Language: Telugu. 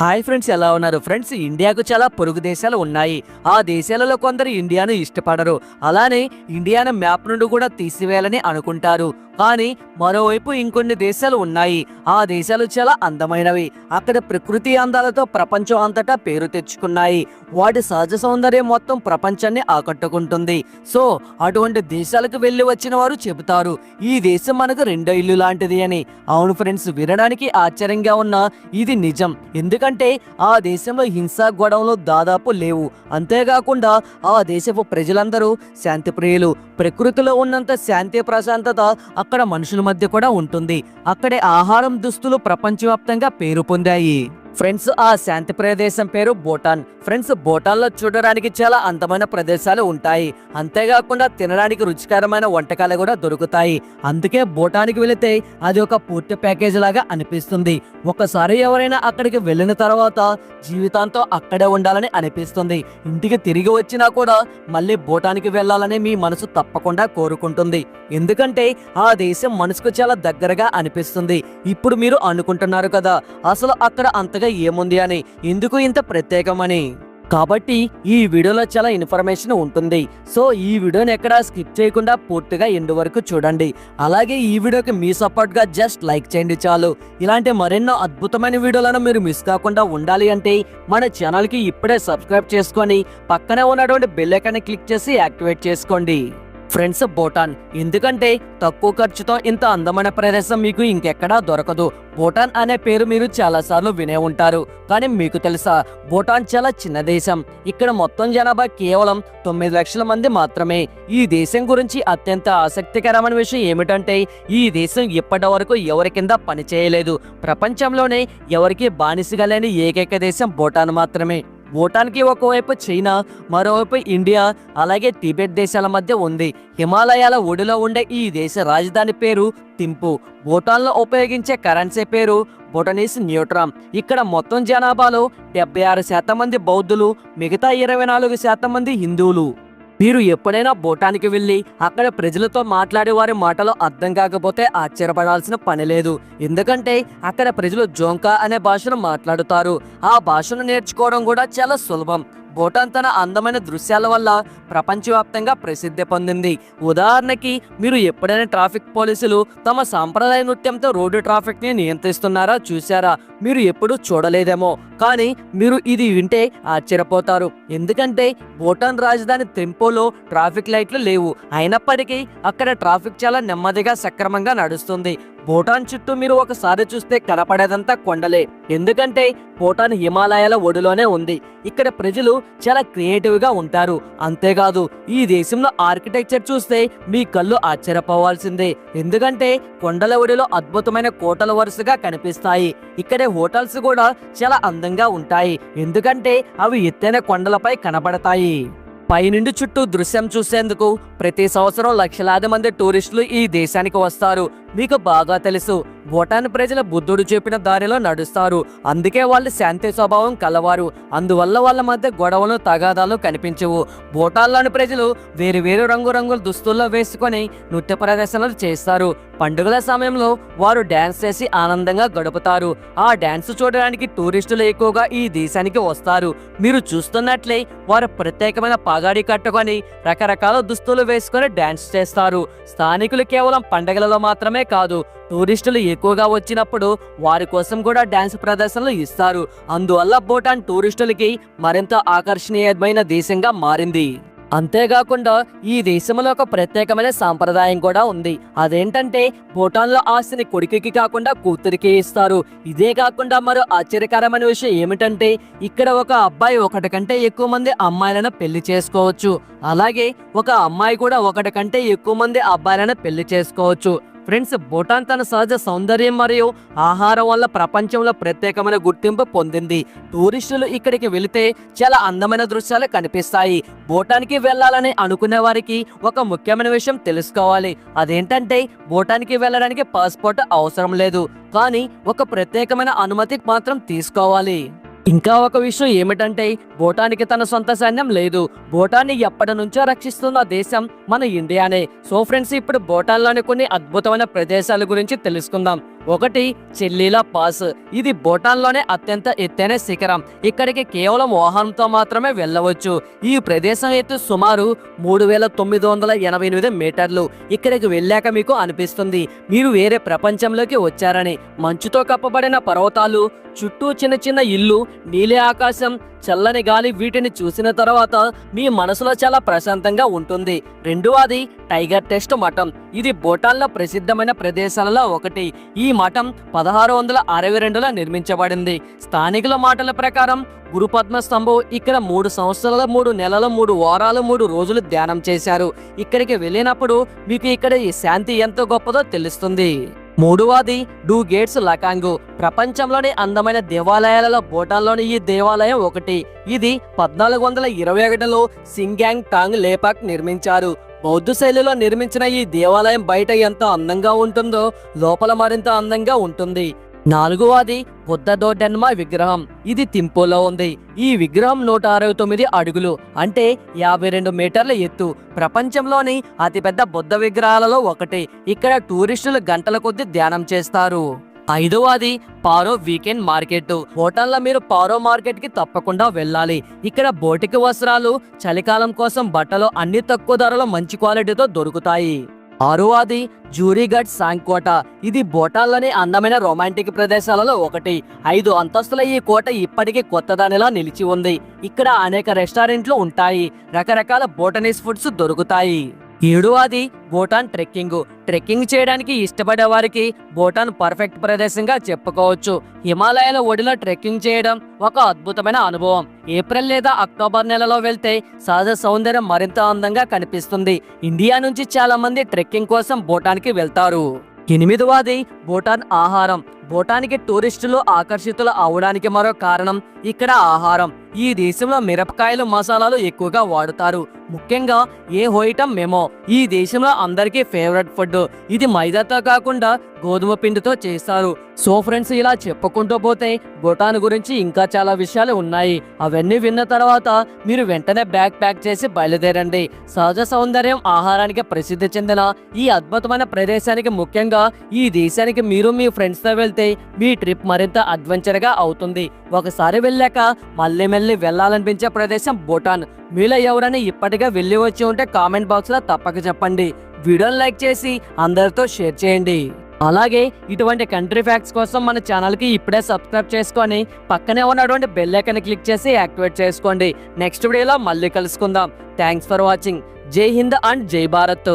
హాయ్ ఫ్రెండ్స్ ఎలా ఉన్నారు? ఫ్రెండ్స్ ఇండియాకు చాలా పొరుగు దేశాలు ఉన్నాయి. ఆ దేశాలలో కొందరు ఇండియాను ఇష్టపడరు. అలానే ఇండియాను మ్యాప్ నుండి కూడా తీసివేయాలని అనుకుంటారు. కానీ మరోవైపు ఇంకొన్ని దేశాలు ఉన్నాయి. ఆ దేశాలు చాలా అందమైనవి. అక్కడ ప్రకృతి అందాలతో ప్రపంచం అంతటా పేరు తెచ్చుకున్నాయి. వాటి సహజ సౌందర్యం మొత్తం ప్రపంచాన్ని ఆకట్టుకుంటుంది. సో అటువంటి దేశాలకు వెళ్ళి వచ్చిన వారు చెబుతారు ఈ దేశం మనకు రెండో ఇల్లు లాంటిది అని. అవును ఫ్రెండ్స్ వినడానికి ఆశ్చర్యంగా ఉన్న ఇది నిజం. ఎందుకంటే ఆ దేశంలో హింస గొడవలు దాదాపు లేవు. అంతేకాకుండా ఆ దేశపు ప్రజలందరూ శాంతి ప్రియులు ప్రకృతిలో ఉన్నంత శాంతి ప్రశాంతత అక్కడ మనుషుల మధ్య కూడా ఉంటుంది. అక్కడే ఆహారం దుస్తులు ప్రపంచవ్యాప్తంగా పేరు పొందాయి. ఫ్రెండ్స్ ఆ శాంతి ప్రదేశం పేరు భూటాన్ ఫ్రెండ్స్ భూటాన్లో చూడడానికి చాలా అందమైన ప్రదేశాలు ఉంటాయి. అంతేకాకుండా తినడానికి రుచికరమైన వంటకాలు కూడా దొరుకుతాయి. అందుకే భూటానికి వెళితే అది ఒక పూర్తి ప్యాకేజ్ లాగా అనిపిస్తుంది. ఒకసారి ఎవరైనా అక్కడికి వెళ్ళిన తర్వాత జీవితాంతో అక్కడే ఉండాలని అనిపిస్తుంది. ఇంటికి తిరిగి వచ్చినా కూడా మళ్ళీ భూటానికి వెళ్ళాలని మీ మనసు తప్పకుండా కోరుకుంటుంది. ఎందుకంటే ఆ దేశం మనసుకు చాలా దగ్గరగా అనిపిస్తుంది. ఇప్పుడు మీరు అనుకుంటున్నారు కదా అసలు అక్కడ అంతగా ఏముంది అని ఎందుకు ఇంత ప్రత్యేకమని. కాబట్టి ఈ వీడియోలో చాలా ఇన్ఫర్మేషన్ ఉంటుంది. సో ఈ వీడియోని ఎక్కడ స్కిప్ చేయకుండా పూర్తిగా ఎండు వరకు చూడండి. అలాగే ఈ వీడియోకి మీ సపోర్ట్గా జస్ట్ లైక్ చేయండి చాలు. ఇలాంటి మరెన్నో అద్భుతమైన వీడియోలను మీరు మిస్ కాకుండా ఉండాలి అంటే మన ఛానల్కి ఇప్పుడే సబ్స్క్రైబ్ చేసుకొని పక్కనే ఉన్నటువంటి బెల్ ఐకాన్ని క్లిక్ చేసి యాక్టివేట్ చేసుకోండి. ఫ్రెండ్స్ భూటాన్ ఎందుకంటే తక్కువ ఖర్చుతో ఇంత అందమైన ప్రదేశం మీకు ఇంకెక్కడా దొరకదు. భూటాన్ అనే పేరు మీరు చాలాసార్లు వినే ఉంటారు. కానీ మీకు తెలుసా భూటాన్ చాలా చిన్న దేశం. ఇక్కడ మొత్తం జనాభా కేవలం తొమ్మిది లక్షల మంది మాత్రమే. ఈ దేశం గురించి అత్యంత ఆసక్తికరమైన విషయం ఏమిటంటే ఈ దేశం ఇప్పటి వరకు ఎవరి కింద పనిచేయలేదు. ప్రపంచంలోనే ఎవరికి బానిసగా లేని ఏకైక దేశం భూటాన్ మాత్రమే. భూటాన్కి ఒకవైపు చైనా మరోవైపు ఇండియా అలాగే టిబెట్ దేశాల మధ్య ఉంది. హిమాలయాల ఒడిలో ఉండే ఈ దేశ రాజధాని పేరు థింపు. భూటాన్లో ఉపయోగించే కరెన్సీ పేరు భూటనీస్ న్యూట్రామ్. ఇక్కడ మొత్తం జనాభాలో డెబ్బై ఆరు శాతం మంది బౌద్ధులు మిగతా ఇరవై నాలుగు శాతం మంది హిందువులు. మీరు ఎప్పుడైనా భూటానికి వెళ్ళి అక్కడ ప్రజలతో మాట్లాడే వారి మాటలు అర్థం కాకపోతే ఆశ్చర్యపడాల్సిన పని లేదు. ఎందుకంటే అక్కడ ప్రజలు జోంకా అనే భాషను మాట్లాడుతారు. ఆ భాషను నేర్చుకోవడం కూడా చాలా సులభం. భూటాన్ తన అందమైన దృశ్యాల వల్ల ప్రపంచవ్యాప్తంగా ప్రసిద్ధి పొందింది. ఉదాహరణకి మీరు ఎప్పుడైనా ట్రాఫిక్ పోలీసులు తమ సాంప్రదాయ నృత్యంతో రోడ్డు ట్రాఫిక్ని నియంత్రిస్తున్నారా చూసారా మీరు ఎప్పుడూ చూడలేదేమో. కానీ మీరు ఇది వింటే ఆశ్చర్యపోతారు. ఎందుకంటే భూటాన్ రాజధాని థింపోలో ట్రాఫిక్ లైట్లు లేవు. అయినప్పటికీ అక్కడ ట్రాఫిక్ చాలా నెమ్మదిగా సక్రమంగా నడుస్తుంది. భూటాన్ చుట్టూ మీరు ఒకసారి చూస్తే కనపడేదంతా కొండలే. ఎందుకంటే భూటాన్ హిమాలయాల ఒడిలోనే ఉంది. ఇక్కడ ప్రజలు చాలా క్రియేటివ్గా ఉంటారు. అంతేకాదు ఈ దేశంలో ఆర్కిటెక్చర్ చూస్తే మీ కళ్ళు ఆశ్చర్యపోవాల్సిందే. ఎందుకంటే కొండల ఒడిలో అద్భుతమైన కోటలు వరుసగా కనిపిస్తాయి. ఇక్కడే హోటల్స్ కూడా చాలా అందంగా ఉంటాయి. ఎందుకంటే అవి ఎత్తైన కొండలపై కనబడతాయి. పైనుండి చుట్టూ దృశ్యం చూసేందుకు ప్రతి సంవత్సరం లక్షలాది మంది టూరిస్టులు ఈ దేశానికి వస్తారు. మీకు బాగా తెలుసు. భూటాన్ ప్రజల బుద్ధుడు చెప్పిన దారిలో నడుస్తారు. అందుకే వాళ్ళు శాంతి స్వభావం కలవారు. అందువల్ల వాళ్ళ మధ్య గొడవలు తగాదాలు కనిపించవు. భూటాన్లోని ప్రజలు వేరు వేరు రంగురంగుల దుస్తుల్లో వేసుకొని నృత్య ప్రదర్శనలు చేస్తారు. పండుగల సమయంలో వారు డ్యాన్స్ చేసి ఆనందంగా గడుపుతారు. ఆ డ్యాన్స్ చూడడానికి టూరిస్టులు ఎక్కువగా ఈ దేశానికి వస్తారు. మీరు చూస్తున్నట్లే వారు ప్రత్యేకమైన పాగాడి కట్టుకొని రకరకాల దుస్తులు వేసుకొని డ్యాన్స్ చేస్తారు. స్థానికులు కేవలం పండగలలో మాత్రమే కాదు. టూరిస్టులు ఎక్కువగా వచ్చినప్పుడు వారి కోసం కూడా డ్యాన్స్ ప్రదర్శనలు ఇస్తారు. అందువల్ల భూటాన్ టూరిస్టులకి మరింత ఆకర్షణీయమైన దేశంగా మారింది. అంతేకాకుండా ఈ దేశంలో ఒక ప్రత్యేకమైన సాంప్రదాయం కూడా ఉంది. అదేంటంటే భూటాన్లో ఆస్తిని కొడుకుకి కాకుండా కూతురికి ఇస్తారు. ఇదే కాకుండా మరో ఆశ్చర్యకరమైన విషయం ఏమిటంటే ఇక్కడ ఒక అబ్బాయి ఒకటి కంటే ఎక్కువ మంది అమ్మాయిలను పెళ్ళి చేసుకోవచ్చు. అలాగే ఒక అమ్మాయి కూడా ఒకటి కంటే ఎక్కువ మంది అబ్బాయిలను పెళ్ళి చేసుకోవచ్చు. ఫ్రెండ్స్ భూటాన్ తన సహజ సౌందర్యం మరియు ఆహారం వల్ల ప్రపంచంలో ప్రత్యేకమైన గుర్తింపు పొందింది. టూరిస్టులు ఇక్కడికి వెళితే చాలా అందమైన దృశ్యాలు కనిపిస్తాయి. భూటాన్కి వెళ్ళాలని అనుకునే వారికి ఒక ముఖ్యమైన విషయం తెలుసుకోవాలి. అదేంటంటే భూటాన్కి వెళ్ళడానికి పాస్పోర్ట్ అవసరం లేదు. కానీ ఒక ప్రత్యేకమైన అనుమతి మాత్రం తీసుకోవాలి. ఇంకా ఒక విషయం ఏమిటంటే భూటానికి తన సొంత సైన్యం లేదు. భూటాన్ని ఎప్పటి నుంచో రక్షిస్తున్న దేశం మన ఇండియానే. సో ఫ్రెండ్స్ ఇప్పుడు భూటాన్లోని కొన్ని అద్భుతమైన ప్రదేశాల గురించి తెలుసుకుందాం. ఒకటి చెల్లీలా పాస్. ఇది భూటాన్లోనే అత్యంత ఎత్తైన శిఖరం. ఇక్కడికి కేవలం వాహనంతో మాత్రమే వెళ్ళవచ్చు. ఈ ప్రదేశం ఎత్తు సుమారు మూడు వేల తొమ్మిది వందల ఎనభై ఎనిమిది మీటర్లు. ఇక్కడికి వెళ్ళాక మీకు అనిపిస్తుంది మీరు వేరే ప్రపంచంలోకి వచ్చారని. మంచుతో కప్పబడిన పర్వతాలు చుట్టూ చిన్న చిన్న ఇల్లు నీలి ఆకాశం చల్లని గాలి వీటిని చూసిన తర్వాత మీ మనసులో చాలా ప్రశాంతంగా ఉంటుంది. రెండవది టైగర్ టెస్ట్ మఠం. ఇది భూటాన్లో ప్రసిద్ధమైన ప్రదేశాలలో ఒకటి. ఈ మఠం పదహారు వందల అరవై రెండులో నిర్మించబడింది. స్థానికుల మాటల ప్రకారం గురుపద్మ స్తంభం ఇక్కడ మూడు సంవత్సరాల మూడు నెలల మూడు వారాలు మూడు రోజులు ధ్యానం చేశారు. ఇక్కడికి వెళ్ళినప్పుడు మీకు ఇక్కడ ఈ శాంతి ఎంత గొప్పదో తెలుస్తుంది. మూడవది డూ గేట్స్ లకాంగు. ప్రపంచంలోని అందమైన దేవాలయాలలో భూటాన్లోని ఈ దేవాలయం ఒకటి. ఇది పద్నాలుగు వందల ఇరవై ఒకటిలో సింగ్యాంగ్ టాంగ్ లేపాక్ నిర్మించారు. బౌద్ధ శైలిలో నిర్మించిన ఈ దేవాలయం బయట ఎంత అందంగా ఉంటుందో లోపల మరింత అందంగా ఉంటుంది. నాలుగవది బుద్ధ దోడెన్మా విగ్రహం. ఇది తింపోలో ఉంది. ఈ విగ్రహం నూట అరవై తొమ్మిది అడుగులు అంటే యాభై రెండు మీటర్ల ఎత్తు. ప్రపంచంలోని అతిపెద్ద బుద్ధ విగ్రహాలలో ఒకటి. ఇక్కడ టూరిస్టులు గంటల కొద్దీ ధ్యానం చేస్తారు. ఐదవది పారో వీకెండ్ మార్కెట్. హోటల్లో మీరు పారో మార్కెట్కి తప్పకుండా వెళ్ళాలి. ఇక్కడ బోటికి వస్త్రాలు చలికాలం కోసం బట్టలు అన్ని తక్కువ ధరలో మంచి క్వాలిటీతో దొరుకుతాయి. ఆరువాది జూరీఘట్ సాంగ్కోట. ఇది భూటాన్లోని అందమైన రొమాంటిక్ ప్రదేశాలలో ఒకటి. ఐదు అంతస్తుల ఈ కోట ఇప్పటికీ కొత్తదానిలా నిలిచి ఉంది. ఇక్కడ అనేక రెస్టారెంట్లు ఉంటాయి. రకరకాల బోటనీస్ ఫుడ్స్ దొరుకుతాయి. ఏడవది భూటాన్ ట్రెక్కింగ్. ట్రెక్కింగ్ చేయడానికి ఇష్టపడే వారికి భూటాన్ పర్ఫెక్ట్ ప్రదేశంగా చెప్పుకోవచ్చు. హిమాలయాల ఒడిలో ట్రెక్కింగ్ చేయడం ఒక అద్భుతమైన అనుభవం. ఏప్రిల్ లేదా అక్టోబర్ నెలలో వెళ్తే సహజ సౌందర్యం మరింత అందంగా కనిపిస్తుంది. ఇండియా నుంచి చాలా మంది ట్రెక్కింగ్ కోసం భూటాన్కి వెళ్తారు. ఎనిమిదవది భూటాన్ ఆహారం. భూటానికి టూరిస్టులు ఆకర్షితులు అవడానికి మరో కారణం ఇక్కడ ఆహారం. ఈ దేశంలో మిరపకాయలు మసాలాలు ఎక్కువగా వాడుతారు. ముఖ్యంగా ఏ హోయటం మేమో. ఈ దేశంలో అందరికీ ఫేవరెట్ ఫుడ్ ఇది మైదాతో కాకుండా గోధుమ పిండితో చేస్తారు. సో ఫ్రెండ్స్ ఇలా చెప్పుకుంటూ పోతే భూటాన్ గురించి ఇంకా చాలా విషయాలు ఉన్నాయి. అవన్నీ విన్న తర్వాత మీరు వెంటనే బ్యాగ్ ప్యాక్ చేసి బయలుదేరండి. సహజ సౌందర్యం ఆహారానికి ప్రసిద్ధి చెందిన ఈ అద్భుతమైన ప్రదేశానికి ముఖ్యంగా ఈ దేశానికి మీరు మీ ఫ్రెండ్స్తో వెళ్తే వెళ్తే మీ ట్రిప్ మరింత అడ్వెంచర్గా అవుతుంది. ఒకసారి వెళ్ళాక మళ్ళీ మళ్ళీ వెళ్ళాలనిపించే ప్రదేశం భూటాన్. మీలో ఎవరైనా ఇప్పటికే వెళ్ళి వచ్చి ఉంటే కామెంట్ బాక్స్లో తప్పక చెప్పండి. వీడియోని లైక్ చేసి అందరితో షేర్ చేయండి. అలాగే ఇటువంటి కంట్రీ ఫ్యాక్ట్స్ కోసం మన ఛానల్కి ఇప్పుడే సబ్స్క్రైబ్ చేసుకొని పక్కనే ఉన్నటువంటి బెల్ క్లిక్ చేసి యాక్టివేట్ చేసుకోండి. నెక్స్ట్ వీడియోలో మళ్ళీ కలుసుకుందాం. Thanks for watching. జై హింద్ అండ్ జై భారత్.